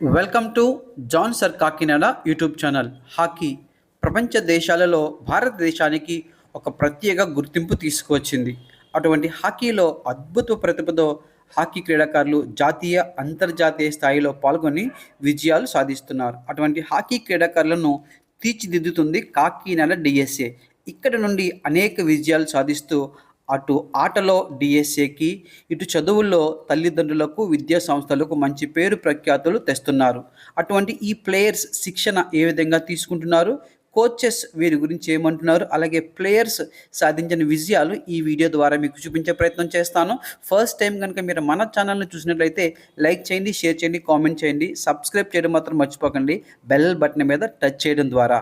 Welcome to John sir Kakinada YouTube channel. Hockey ప్రపంచ దేశాలలో భారతదేశానికి ఒక ప్రత్యేక గుర్తింపు తీసుకువచ్చింది. అటువంటి హాకీలో అద్భుత ప్రతిభతో హాకీ క్రీడాకారులు జాతీయ అంతర్జాతీయ స్థాయిలో పాల్గొని విజయాలు సాధిస్తున్నారు. అటువంటి హాకీ క్రీడాకారులను తీర్చిదిద్దుతుంది కాకినాడ డిఎస్ఏ ఇక్కడ నుండి అనేక విజయాలు సాధిస్తూ అటు ఆటలో డిఎస్ఏకి ఇటు చదువుల్లో తల్లిదండ్రులకు విద్యా సంస్థలకు మంచి పేరు ప్రఖ్యాతులు తెస్తున్నారు. అటువంటి ఈ ప్లేయర్స్ శిక్షణ ఏ విధంగా తీసుకుంటున్నారు? కోచెస్ వీరి గురించి ఏమంటున్నారు? అలాగే ప్లేయర్స్ సాధించిన విజయాలు ఈ వీడియో ద్వారా మీకు చూపించే ప్రయత్నం చేస్తాను. ఫస్ట్ టైం కనుక మీరు మన ఛానల్ని చూసినట్లయితే లైక్ చేయండి షేర్ చేయండి కామెంట్ చేయండి. సబ్స్క్రైబ్ చేయడం మాత్రం మర్చిపోకండి. బెల్ బటన్ మీద టచ్ చేయడం ద్వారా.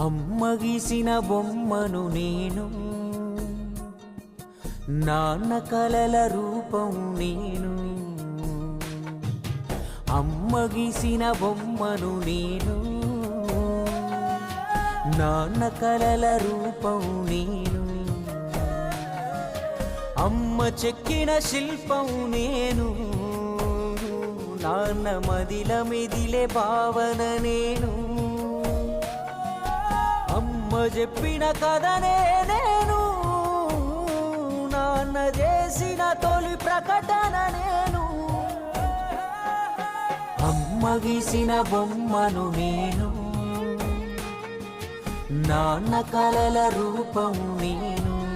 అమ్మ గీసిన బొమ్మను నేను నాన్న కలల రూపం నేను అమ్మ గీసిన బొమ్మను నేను నాన్న కలల రూపం నేను అమ్మ చెక్కిన శిల్పం నేను నాన్న మదిల మిదిలే భావన నేను. చెప్పిన కథనే నేను. నాన్న చేసిన తొలి ప్రకటన నేను. అమ్మ గీసిన బొమ్మను నేను. నాన్న కలల రూపం నేను.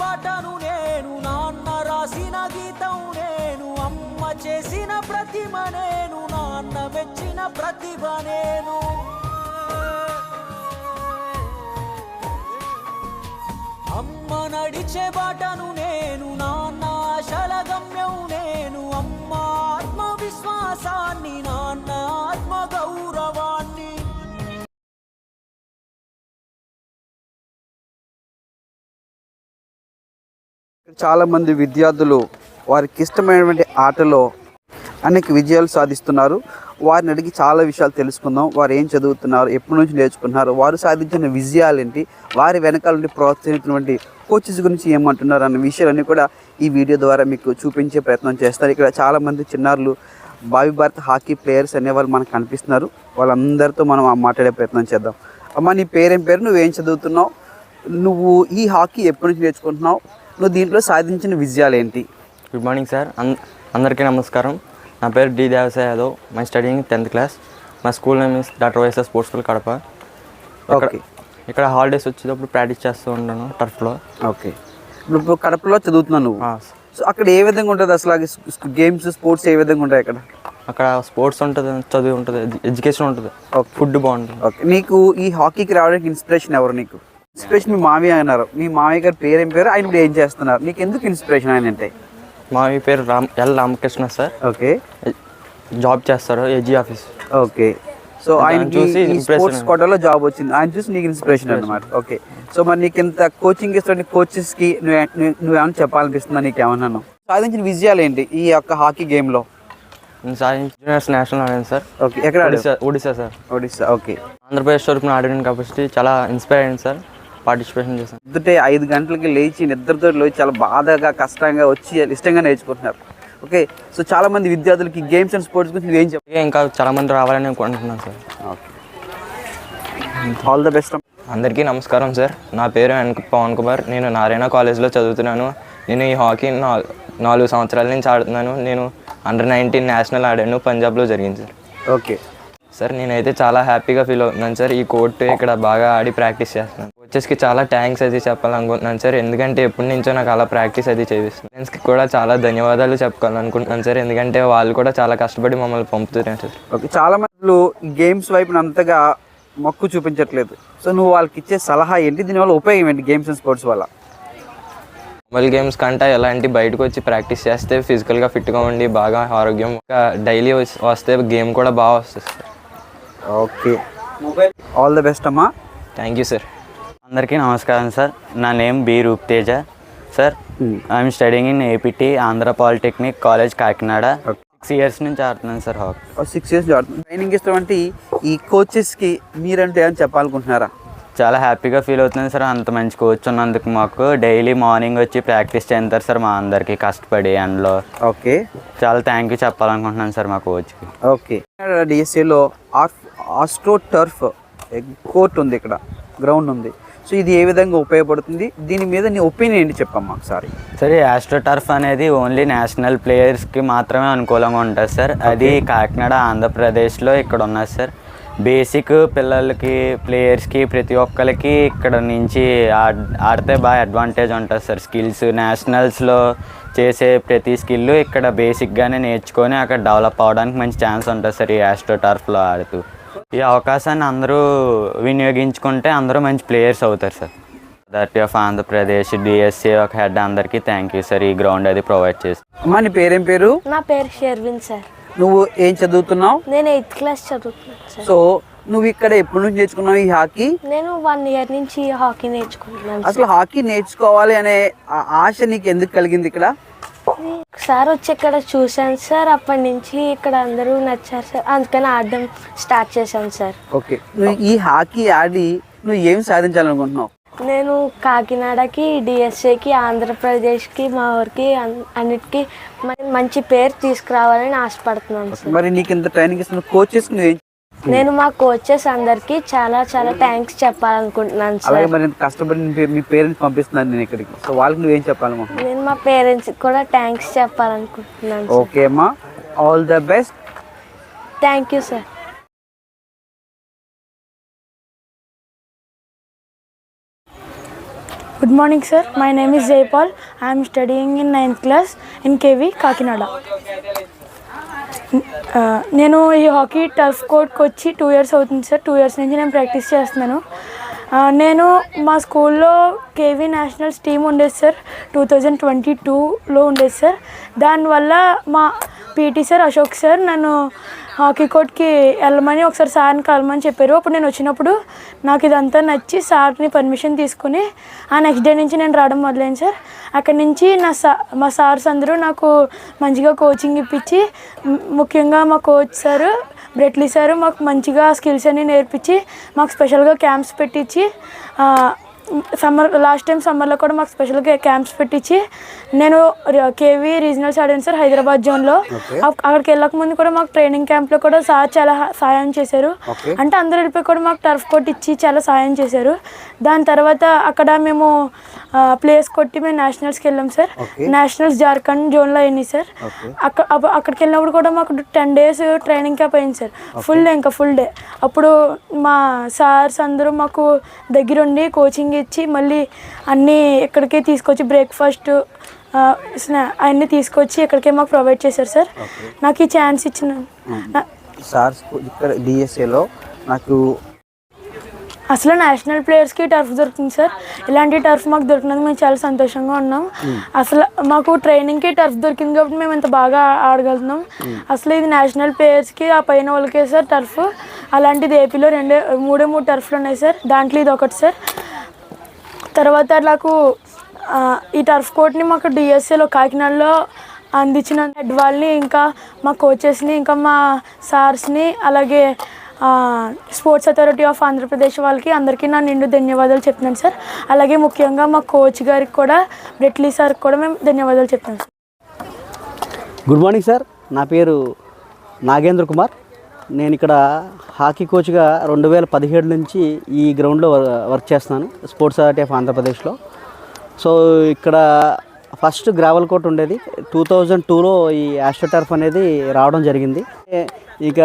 పాటను నేను నాన్న రాసిన గీతం నేను అమ్మ చేసిన ప్రతిమ నేను నాన్న మెచ్చిన ప్రతిభ నేను. అమ్మ నడిచే బాటను నేను నా చాలామంది విద్యార్థులు వారికి ఇష్టమైనటువంటి ఆటలో అనేక విజయాలు సాధిస్తున్నారు. వారిని అడిగి చాలా విషయాలు తెలుసుకుందాం. వారు ఏం చదువుతున్నారు ఎప్పటి నుంచి నేర్చుకున్నారు వారు సాధించిన విజయాలు ఏంటి వారి వెనకాల నుండి ప్రోత్సహించినటువంటి కోచెస్ గురించి ఏమంటున్నారు అన్న విషయాలన్నీ కూడా ఈ వీడియో ద్వారా మీకు చూపించే ప్రయత్నం చేస్తారు. ఇక్కడ చాలామంది చిన్నారులు భావి భారత్ హాకీ ప్లేయర్స్ అనేవాళ్ళు మనకు కనిపిస్తున్నారు. వాళ్ళందరితో మనం ఆ మాట్లాడే ప్రయత్నం చేద్దాం. అమ్మ నీ పేరేం పేరు? నువ్వేం చదువుతున్నావు? నువ్వు ఈ హాకీ ఎప్పటి నుంచి నేర్చుకుంటున్నావు? నువ్వు దీంట్లో సాధించిన విజయాలు ఏంటి గుడ్ మార్నింగ్ సార్ అందరికీ నమస్కారం. నా పేరు D Devasai Yadav. My studying tenth class మా school name is doctor YSR sports school Kadapa. ఇక్కడ ఓకే ఇక్కడ హాలిడేస్ వచ్చేటప్పుడు ప్రాక్టీస్ చేస్తూ ఉంటాను టర్ఫ్లో ఓకే ఇప్పుడు కడపలో చదువుతున్నావు నువ్వు. సో అక్కడ ఏ విధంగా ఉంటుంది అసలు? గేమ్స్ స్పోర్ట్స్ ఏ విధంగా ఉంటాయి అక్కడ? అక్కడ స్పోర్ట్స్ ఉంటుంది చదువు ఉంటుంది ఎడ్యుకేషన్ ఉంటుంది. ఫుడ్ బాగుంటుంది. ఓకే నీకు ఈ హాకీకి రావడానికి ఇన్స్పిరేషన్ ఎవరు నీకు? ఇన్స్పిరేషన్ మీ మామయ్య అన్నారు. మీ మామయ్య గారి పేరు ఏం పేరు? ఆయన ఇప్పుడు ఏం చేస్తున్నారు? నీకు ఎందుకు ఇన్స్పిరేషన్ ఆయన అంటే? మా ఈ పేరు Ram L Ramakrishna sir. Okay. Job చేస్తారు ఏజీ ఆఫీస్. ఓకే. సో ఆయనకి చూసి స్పోర్ట్స్ కోటాలో జాబ్ వచ్చింది. ఆయన చూసి నీకు ఇన్స్పిరేషన్ అనమాట ఓకే. సో మరి నీకు ఇంత కోచింగ్ ఇస్తున్న కోచెస్కి నువ్వు నువ్వు- నువ్వేమైనా చెప్పాలనిపిస్తుందా నీకు ఏమన్నాను? సాధించిన విజయాలు ఏంటి ఈ యొక్క హాకీ గేమ్లో? జూనియర్స్ నేషనల్ ఆడాను సార్. ఓకే. ఎక్కడ? ఒడిశా ఒడిశా సార్. ఒడిస్సా ఓకే. ఆంధ్రప్రదేశ్ తరఫున ఆడాను కాబట్టి చాలా ఇన్స్పైర్ అయింది సార్. పార్టిసిపేషన్ చేశాను. పొద్దుటే ఐదు గంటలకి లేచి నిద్రతో లేచి చాలా బాధగా కష్టంగా వచ్చి ఇష్టంగా నేర్చుకుంటున్నారు. ఓకే సో చాలా మంది విద్యార్థులకి గేమ్స్ అండ్ స్పోర్ట్స్ గురించి నువ్వేం చెప్పు ఇంకా చాలా మంది రావాలని అనుకుంటున్నాను సార్. ఆల్ ద బెస్ట్ అందరికీ నమస్కారం సార్. నా పేరు పవన్ కుమార్. నేను నారాయణ కాలేజ్లో చదువుతున్నాను. నేను ఈ హాకీ నా నాలుగు సంవత్సరాల నుంచి ఆడుతున్నాను. నేను అండర్ నైన్టీన్ నేషనల్ ఆడాను. పంజాబ్లో జరిగింది సార్. ఓకే. సార్ నేనైతే చాలా హ్యాపీగా ఫీల్ అవుతున్నాను సార్. ఈ కోర్టు ఇక్కడ బాగా ఆడి ప్రాక్టీస్ చేస్తున్నాను. కోచెస్కి చాలా థ్యాంక్స్ అది చెప్పాలనుకుంటున్నాను సార్. ఎందుకంటే ఎప్పటి నుంచో నాకు అలా ప్రాక్టీస్ అది చేపిస్తుంది ఫ్రెండ్స్కి కూడా చాలా ధన్యవాదాలు చెప్పుకోవాలనుకుంటున్నాను సార్. ఎందుకంటే వాళ్ళు కూడా చాలా కష్టపడి మమ్మల్ని పంపుతున్నారు సార్. ఓకే చాలా మంది గేమ్స్ వైపు అంతగా మొక్కు చూపించట్లేదు. సో నువ్వు వాళ్ళకి ఇచ్చే సలహా ఏంటి? దీనివల్ల ఉపయోగం ఏంటి గేమ్స్ అండ్ స్పోర్ట్స్ వల్ల? నార్మల్ గేమ్స్ కంటే ఎలాంటి బయటకు వచ్చి ప్రాక్టీస్ చేస్తే ఫిజికల్గా ఫిట్గా ఉండి బాగా ఆరోగ్యం డైలీ వస్తే గేమ్ కూడా బాగా వస్తుంది ఓకే. ఆల్ ద బెస్ట్ అమ్మా. థ్యాంక్ యూ సార్ అందరికీ నమస్కారం సార్ నా name B Rooptej. Sir I'm studying in APT Andhra polytechnic college Kakinada. Six years నుంచి ఆడుతున్నాను sir hockey six years training ఇస్తున్నటువంటి ఈ కోచెస్కి మీరంటే ఏమని చెప్పాలనుకుంటున్నారా? చాలా హ్యాపీగా ఫీల్ అవుతుంది సార్ అంత మంచి కోచ్ ఉన్నందుకు మాకు డైలీ మార్నింగ్ వచ్చి ప్రాక్టీస్ చేస్తారు సార్ మా అందరికి కష్టపడి అందులో. ఓకే చాలా థ్యాంక్ యూ చెప్పాలనుకుంటున్నాను సార్ మా కోచ్కి ఓకే డిఎస్ఏలో ఆస్ట్రో టర్ఫ్ కోర్ట్ ఉంది ఇక్కడ గ్రౌండ్ ఉంది. సో ఇది ఏ విధంగా ఉపయోగపడుతుంది? దీని మీద నీ ఒపీనియన్ ఏంటి చెప్పమ్మా ఒకసారి. సరే ఆస్ట్రో టర్ఫ్ అనేది ఓన్లీ నేషనల్ ప్లేయర్స్కి మాత్రమే అనుకూలంగా ఉంటుంది సార్. అది కాకినాడ ఆంధ్రప్రదేశ్లో ఇక్కడ ఉన్నది సార్. బేసిక్ పిల్లలకి ప్లేయర్స్కి ప్రతి ఒక్కరికి ఇక్కడ నుంచి ఆడ్ ఆడితే బాగా అడ్వాంటేజ్ ఉంటుంది సార్. స్కిల్స్ నేషనల్స్లో చేసే ప్రతి స్కిల్ ఇక్కడ బేసిక్గానే నేర్చుకొని అక్కడ డెవలప్ అవ్వడానికి మంచి ఛాన్స్ ఉంటుంది సార్ ఈ ఆస్ట్రో టర్ఫ్లో ఆడుతూ. ఈ అవకాశాన్ని అందరూ వినియోగించుకుంటే అందరూ మంచి ప్లేయర్స్ అవుతారు sir authority of Andhra Pradesh DSC ఒక హెడ్ అందరికీ థ్యాంక్ యూ సార్ ఈ గ్రౌండ్ అది ప్రొవైడ్ చేసి అమ్మా నీ పేరేం పేరు? నా పేరు షెర్విన్ సార్ నువ్వు ఏం చదువుతున్నావు? నేను ఎయిత్ క్లాస్ చదువుతున్నాను సార్ సో నువ్వు ఇక్కడ ఎప్పటి నుంచి నేర్చుకున్నావు ఈ హాకీ? నేను వన్ ఇయర్ నుంచి హాకీ నేర్చుకుంటున్నాను. అసలు హాకీ నేర్చుకోవాలి అనే ఆశ నీకు ఎందుకు కలిగింది ఇక్కడ? సార్ వచ్చి ఇక్కడ చూశాను సార్ అప్పటి నుంచి ఇక్కడ అందరూ నచ్చారు సార్. అందుకని ఆడడం స్టార్ట్ చేశాను సార్. ఓకే. నువ్వు ఈ హాకీ ఆడి నువ్వు ఏం సాధించాలనుకుంటున్నావు? నేను కాకినాడకి డిఎస్ఏకి ఆంధ్రప్రదేశ్కి మా ఊరికి అన్- అన్నిటికీ మ- మంచి పేరు తీసుకురావాలని ఆశపడుతున్నాను సార్. మరి నీకు ఇంత ట్రైనింగ్ ఇస్తున్న కోచెస్ నువ్వు ఏం నేను మా కోచెస్ అందరికీ చాలా చాలా థ్యాంక్స్ చెప్పాలనుకుంటున్నాను అలాగే సార్ మరి ఇంత కష్టపడి పే- మీ పేరెంట్స్ పంపిస్తున్నాను నేను ఇక్కడికి. సో వాళ్ళకి నువ్వేం చెప్పాలనుకుంటున్నావు నేను మా పేరెంట్స్కి కూడా థ్యాంక్స్ చెప్పాలనుకుంటున్నాను సార్ ఓకే అమ్మా. All the best thank you sir Good morning, sir. My name is Jaypal. I am studying in ninth class in KV, నేను ఈ హాకీ టర్ఫ్ కోర్ట్కి వచ్చి టూ ఇయర్స్ అవుతుంది సార్. టూ ఇయర్స్ నుంచి నేను practice చేస్తున్నాను. నేను మా స్కూల్లో కేవీ నేషనల్స్ టీమ్ ఉండేది సార్. టూ థౌజండ్ ట్వంటీ టూలో ఉండేది సార్. దానివల్ల మా పీటీ సార్ అశోక్ సార్ నన్ను హాకీ కోర్ట్కి వెళ్ళమని ఒకసారి సార్ని కలమని చెప్పారు. అప్పుడు నేను వచ్చినప్పుడు నాకు ఇదంతా నచ్చి సార్ని పర్మిషన్ తీసుకుని ఆ నెక్స్ట్ డే నుంచి నేను రావడం మొదలైంది సార్. అక్కడి నుంచి నా సా మా సార్స్ అందరూ నాకు మంచిగా కోచింగ్ ఇప్పించి ముఖ్యంగా మా కోచ్ సారు బ్రెట్లీ సారు మాకు మంచిగా స్కిల్స్ అన్ని నేర్పించి మాకు స్పెషల్గా క్యాంప్స్ పెట్టించి సమ్మర్ లాస్ట్ టైం సమ్మర్లో కూడా మాకు స్పెషల్గా క్యాంప్స్ పెట్టించి నేను కేవీ రీజనల్స్ ఆడాను సార్ హైదరాబాద్ జోన్లో అక్- అక్కడికి వెళ్ళక ముందు కూడా మాకు ట్రైనింగ్ క్యాంప్లో కూడా సార్ చాలా సాయం చేశారు. అంటే అందరూ వెళ్ళిపోయి కూడా మాకు టర్ఫ్ కొట్టి ఇచ్చి చాలా సాయం చేశారు. దాని తర్వాత అక్కడ మేము ప్లేస్ కొట్టి మేము నేషనల్స్కి వెళ్ళాం సార్. నేషనల్స్ జార్ఖండ్ జోన్లో అయినాయి సార్. అక్కడ అక్కడికి వెళ్ళినప్పుడు కూడా మాకు టెన్ డేస్ ట్రైనింగ్ క్యాంప్ అయింది సార్ ఫుల్ డే ఇంకా ఫుల్ డే అప్పుడు మా సార్స్ అందరూ మాకు దగ్గరుండి కోచింగ్ ఇచ్చి మళ్ళీ అన్నీ ఇక్కడికే తీసుకొచ్చి బ్రేక్ఫాస్ట్ స్నా అన్నీ తీసుకొచ్చి ఇక్కడికే మాకు ప్రొవైడ్ చేశారు సార్ నాకు ఈ ఛాన్స్ ఇచ్చిన సార్ ఇక్కడ డిఎస్ఏలో నాకు అసలు నేషనల్ ప్లేయర్స్కి టర్ఫ్ దొరుకుతుంది సార్ ఇలాంటి టర్ఫ్ మాకు దొరికినందుకు మేము చాలా సంతోషంగా ఉన్నాం. అసలు మాకు ట్రైనింగ్కి టర్ఫ్ దొరికింది కాబట్టి మేము ఇంత బాగా ఆడగలుగుతున్నాం. అసలు ఇది నేషనల్ ప్లేయర్స్కి ఆ పైన వాళ్ళకే సార్ టర్ఫ్ అలాంటిది ఏపీలో రెండే మూడే మూడు టర్ఫ్లు ఉన్నాయి సార్ దాంట్లో ఇది ఒకటి సార్ తర్వాత నాకు ఈ టర్ఫ్ కోర్ట్ని మాకు డిఎస్ఏలో కాకినాడలో అందించిన హెడ్ వాళ్ళని ఇంకా మా కోచెస్ని ఇంకా మా సార్స్ని అలాగే స్పోర్ట్స్ అథారిటీ ఆఫ్ ఆంధ్రప్రదేశ్ వాళ్ళకి అందరికీ నా నిండు ధన్యవాదాలు చెప్తున్నాను సార్. అలాగే ముఖ్యంగా మా కోచ్ గారికి కూడా బ్రెట్లీ సార్కి కూడా మేము ధన్యవాదాలు చెప్తున్నాం సార్. గుడ్ మార్నింగ్ సార్ నా పేరు నాగేంద్ర కుమార్. నేను ఇక్కడ హాకీ కోచ్గా రెండు వేల పదిహేడు నుంచి ఈ గ్రౌండ్లో వర్- వర్క్ చేస్తున్నాను. స్పోర్ట్స్ అథారిటీ ఆఫ్ ఆంధ్రప్రదేశ్లో. సో ఇక్కడ ఫస్ట్ గ్రావెల్ కోర్ట్ ఉండేది. టూ థౌజండ్ టూలో ఈ ఆస్ట్రోటర్ఫ్ అనేది రావడం జరిగింది. ఇక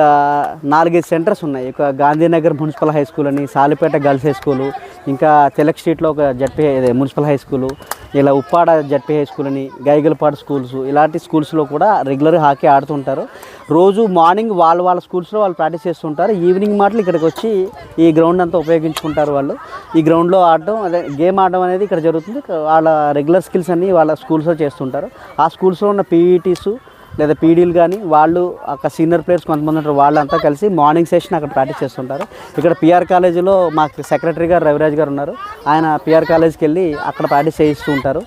నాలుగైదు సెంటర్స్ ఉన్నాయి. ఇక గాంధీనగర్ మున్సిపల్ హై స్కూల్ అని సాలిపేట గర్ల్స్ హై స్కూలు ఇంకా తెలక్ స్ట్రీట్లో ఒక జడ్పీ మున్సిపల్ హై స్కూలు ఇలా ఉప్పాడ జడ్పీ హై స్కూల్ అని గైగలపాడు స్కూల్స్ ఇలాంటి స్కూల్స్లో కూడా రెగ్యులర్ హాకీ ఆడుతుంటారు రోజు మార్నింగ్ వాళ్ళ వాళ్ళ స్కూల్స్లో వాళ్ళు ప్రాక్టీస్ చేస్తుంటారు ఈవినింగ్ మాటలు ఇక్కడికి వచ్చి ఈ గ్రౌండ్ అంతా ఉపయోగించుకుంటారు వాళ్ళు. ఈ గ్రౌండ్లో ఆడడం అదే గేమ్ ఆడడం అనేది ఇక్కడ జరుగుతుంది. వాళ్ళ రెగ్యులర్ స్కిల్స్ అన్నీ వాళ్ళ స్కూల్స్లో చేస్తుంటారు. ఆ స్కూల్స్లో ఉన్న పీఈటీస్ లేదా పీడీలు కానీ వాళ్ళు అక్కడ సీనియర్ ప్లేయర్స్ కొంతమంది ఉంటారు వాళ్ళంతా కలిసి మార్నింగ్ సెషన్ అక్కడ ప్రాక్టీస్ చేస్తుంటారు. ఇక్కడ పిఆర్ కాలేజీలో మాకు సెక్రటరీ గారు రవిరాజ్ గారు ఉన్నారు. ఆయన పిఆర్ కాలేజ్కి వెళ్ళి అక్కడ ప్రాక్టీస్ చేయిస్తూ ఉంటారు.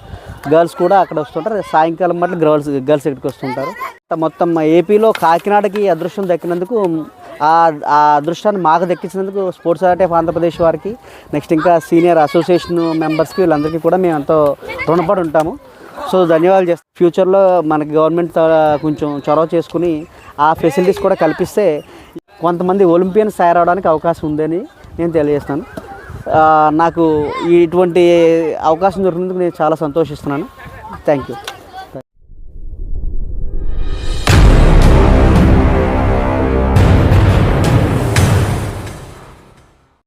గర్ల్స్ కూడా అక్కడ వస్తుంటారు. సాయంకాలం మట్లు గర్ల్స్ గర్ల్స్ ఇక్కడికి వస్తుంటారు. మొత్తం ఏపీలో కాకినాడకి అదృష్టం దక్కినందుకు ఆ ఆ అదృష్టాన్ని మాకు దక్కించినందుకు స్పోర్ట్స్ అథారిటీ ఆఫ్ ఆంధ్రప్రదేశ్ వారికి నెక్స్ట్ ఇంకా సీనియర్ అసోసియేషన్ మెంబర్స్కి వీళ్ళందరికీ కూడా మేము ఎంతో రుణపడి ఉంటాము. సో ధన్యవాదాలు చేస్తాం. ఫ్యూచర్లో మనకి గవర్నమెంట్ కొంచెం చొరవ చేసుకుని ఆ ఫెసిలిటీస్ కూడా కల్పిస్తే కొంతమంది ఒలింపియన్స్ తయారవడానికి అవకాశం ఉందని నేను తెలియజేస్తాను. నాకు ఇటువంటి అవకాశం దొరికినందుకు నేను చాలా సంతోషిస్తున్నాను. Thank you.